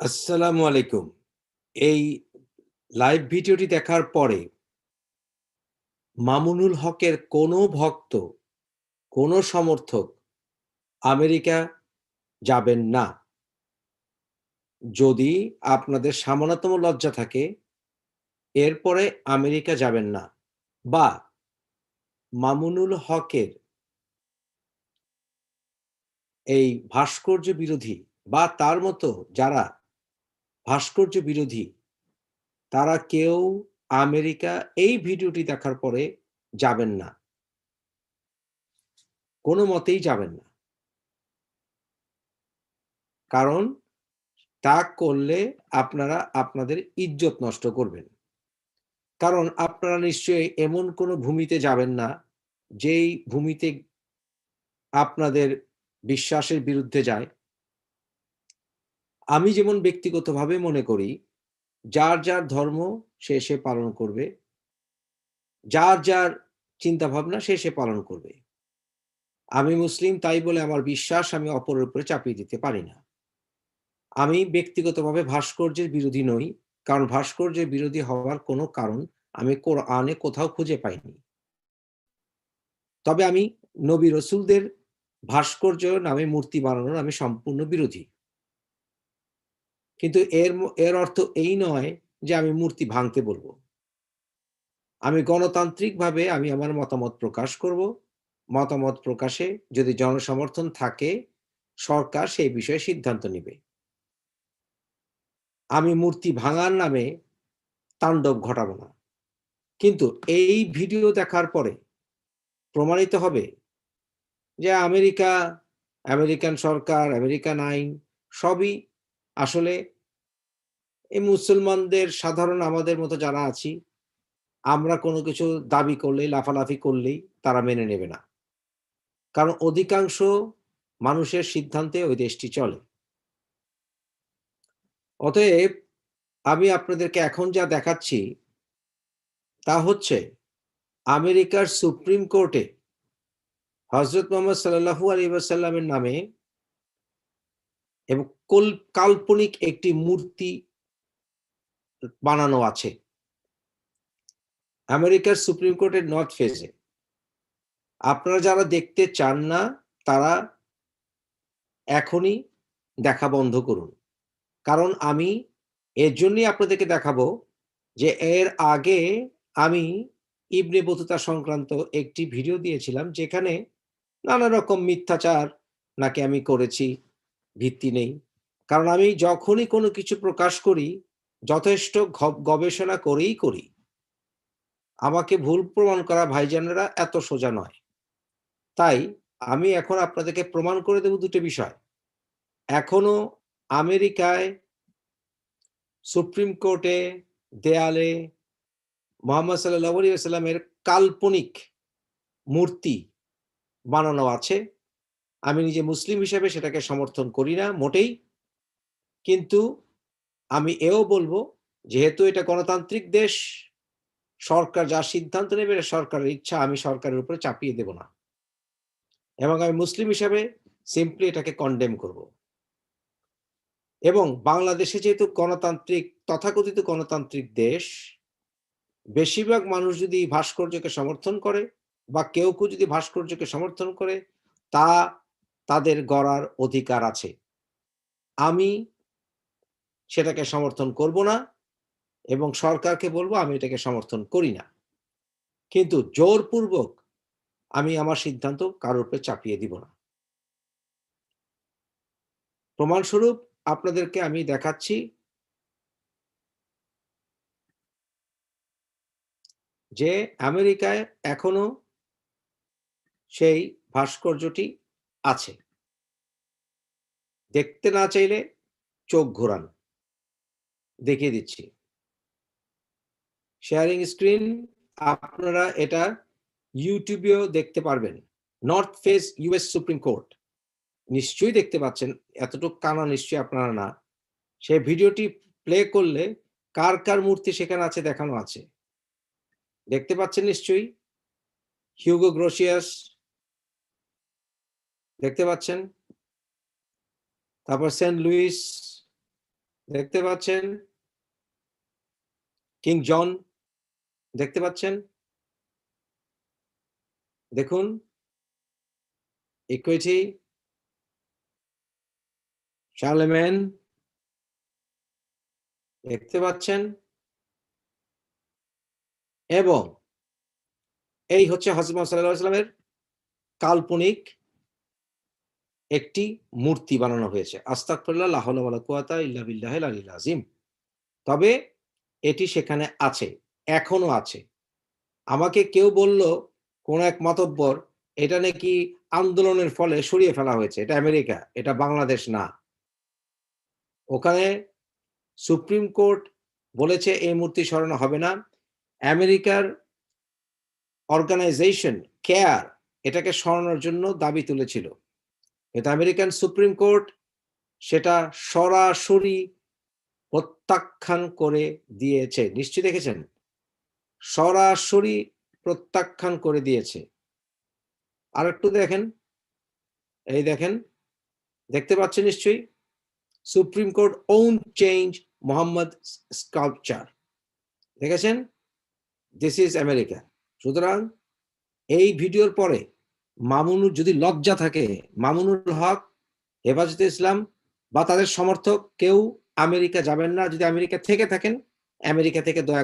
আসসালামু আলাইকুম। এই লাইভ ভিডিওটি দেখার পরে মামুনুল হকের কোনো ভক্ত, কোনো সমর্থক আমেরিকা যাবেন না। যদি আপনাদের সামান্যতম লজ্জা থাকে, এরপরে আমেরিকা যাবেন না। বা মামুনুল হকের এই ভাস্কর্য বিরোধী বা তার মতো যারা ভাস্কর্য বিরোধী তারা কেউ আমেরিকা এই ভিডিওটি দেখার পরে যাবেন না। কোনো মতেই যাবেন না। কারণ তা করলে আপনারা আপনাদের ইজ্জত নষ্ট করবেন। কারণ আপনারা নিশ্চয়ই এমন কোনো ভূমিতে যাবেন না, যেই ভূমিতে আপনাদের বিশ্বাসের বিরুদ্ধে যায়। আমি যেমন ব্যক্তিগতভাবে মনে করি, যার, যার ধর্ম সে, সে পালন করবে। যার, যার চিন্তাভাবনা সে, সে পালন করবে। আমি মুসলিম তাই বলে আমার বিশ্বাস আমি অপরের উপরে চাপিয়ে দিতে পারি না। আমি ব্যক্তিগতভাবে ভাস্কর্যের বিরোধী নই। কারণ ভাস্কর্যের বিরোধী হওয়ার কোনো কারণ আমি কোরআনে কোথাও খুঁজে পাইনি। তবে আমি নবী রসুলদের ভাস্কর্য নামে মূর্তি বানানোর আমি সম্পূর্ণ বিরোধী। কিন্তু এর এর অর্থ এই নয় যে আমি মূর্তি ভাঙতে বলব। আমি গণতান্ত্রিকভাবে আমি আমার মতামত প্রকাশ করব। মতামত প্রকাশে যদি জনসমর্থন থাকে, সরকার সেই বিষয়ে সিদ্ধান্ত নিবে। আমি মূর্তি ভাঙার নামে তাণ্ডব ঘটাবো না। কিন্তু এই ভিডিও দেখার পরে প্রমাণিত হবে যে আমেরিকা, আমেরিকান সরকার, আমেরিকান আইন সবই আসলে এই মুসলমানদের সাধারণ আমাদের মতো যারা আছি, আমরা কোনো কিছু দাবি করলেই, লাফালাফি করলেই তারা মেনে নেবে না। কারণ অধিকাংশ মানুষের সিদ্ধান্তে ওই দেশটি চলে। অতএব আমি আপনাদেরকে এখন যা দেখাচ্ছি তা হচ্ছে আমেরিকার সুপ্রিম কোর্টে হজরত মোহাম্মদ সাল্লাল্লাহু আলাইহি ওয়াসাল্লামের নামে এবং কাল্পনিক একটি মূর্তি বানানো আছে। আমেরিকার সুপ্রিম কোর্টের নর্থ ফেজে আপনারা যারা দেখতে চান না, তারা এখনই দেখা বন্ধ করুন। কারণ আমি এর জন্যই আপনাদেরকে দেখাবো যে এর আগে আমি ইবনে বতুতা সংক্রান্ত একটি ভিডিও দিয়েছিলাম, যেখানে নানা রকম মিথ্যাচার নাকি আমি করেছি। ভিত্তি নেই। কারণ আমি যখনই কোনো কিছু প্রকাশ করি, যথেষ্ট গবেষণা করেই করি। আমাকে ভুল প্রমাণ করা ভাইজানেরা এত সোজা নয়। তাই আমি এখন আপনাদেরকে প্রমাণ করে দেব দুটো বিষয়। এখনও আমেরিকায় সুপ্রিম কোর্টে দেয়ালে মোহাম্মদ সাল্লাহ সাল্লামের কাল্পনিক মূর্তি বানানো আছে। আমি নিজে মুসলিম হিসেবে সেটাকে সমর্থন করি না, মোটেই। কিন্তু আমি এও বলব, যেহেতু এটা গণতান্ত্রিক দেশ, সরকার যা সিদ্ধান্ত নেবে সরকারের ইচ্ছা, আমি সরকারের উপরে চাপিয়ে দেব না। এবং আমি মুসলিম হিসাবে সিম্পলি এটাকে কন্ডেম করব। এবং বাংলাদেশে যেহেতু গণতান্ত্রিক, তথাকথিত গণতান্ত্রিক দেশ, বেশিরভাগ মানুষ যদি ভাস্কর্যকে সমর্থন করে বা কেউ কেউ যদি ভাস্কর্যকে সমর্থন করে, তা তাদের গড়ার অধিকার আছে। আমি সেটাকে সমর্থন করব না এবং সরকারকে বলব আমি এটাকে সমর্থন করি না। কিন্তু জোরপূর্বক আমি আমার সিদ্ধান্ত কারোর উপরে চাপিয়ে দিব না। প্রমাণস্বরূপ আপনাদেরকে আমি দেখাচ্ছি যে আমেরিকায় এখনও সেই ভাস্কর্যটি আছে। দেখতে না চাইলে চোখ ঘোরান। দেখিয়ে দিচ্ছি। শেয়ারিং স্ক্রিন আপনারা এটা ইউটিউবেও দেখতে পারবেন। North face US supreme court নিশ্চয়ই দেখতে পাচ্ছেন, এতটুকু কানা নিশ্চয়ই আপনারা না। সে ভিডিওটি প্লে করলে কার কার মূর্তি সেখানে আছে দেখানো আছে। দেখতে পাচ্ছেন নিশ্চয়ই? হিউগো গ্রোসিয়াস দেখতে পাচ্ছেন তারপর সেন্ট লুইস, দেখতে পাচ্ছেন? কিং জন, দেখতে পাচ্ছেন? দেখুন। ইকুইটি শার্লেমেন দেখতে পাচ্ছেন? এবং এই হচ্ছে হযরত মুহাম্মদ সাল্লামের কাল্পনিক একটি মূর্তি বানানো হয়েছে। আলিয়্যিল আযীম। তবে এটি সেখানে আছে, এখনও আছে। আমাকে কেউ বলল কোন এক মাতব্বর এটা নাকি আন্দোলনের ফলে সরিয়ে ফেলা হয়েছে। এটা আমেরিকা, এটা বাংলাদেশ না। ওখানে সুপ্রিম কোর্ট বলেছে এই মূর্তি সরানো হবে না। আমেরিকার অর্গানাইজেশন কেয়ার এটাকে সরানোর জন্য দাবি তুলেছিল। কিন্তু আমেরিকান সুপ্রিম কোর্ট সেটা সরাসরি প্রত্যাখ্যান করে দিয়েছে। নিশ্চয়ই দেখেছেন? সরাসরি প্রত্যাখ্যান করে দিয়েছে। আর একটু দেখেন। এই দেখেন। দেখতে পাচ্ছেন নিশ্চয়ই? Supreme court won't change Mohammad sculpture. দেখেছেন? This is America. সুতরাং এই ভিডিওর পরে মামুনুর যদি লজ্জা থাকে, মামুনুল হক, হেফাজতে ইসলাম বা তাদের সমর্থক কেউ আমেরিকা যাবেন না। যদি আমেরিকা থেকে থাকেন, আমেরিকা থেকে দয়া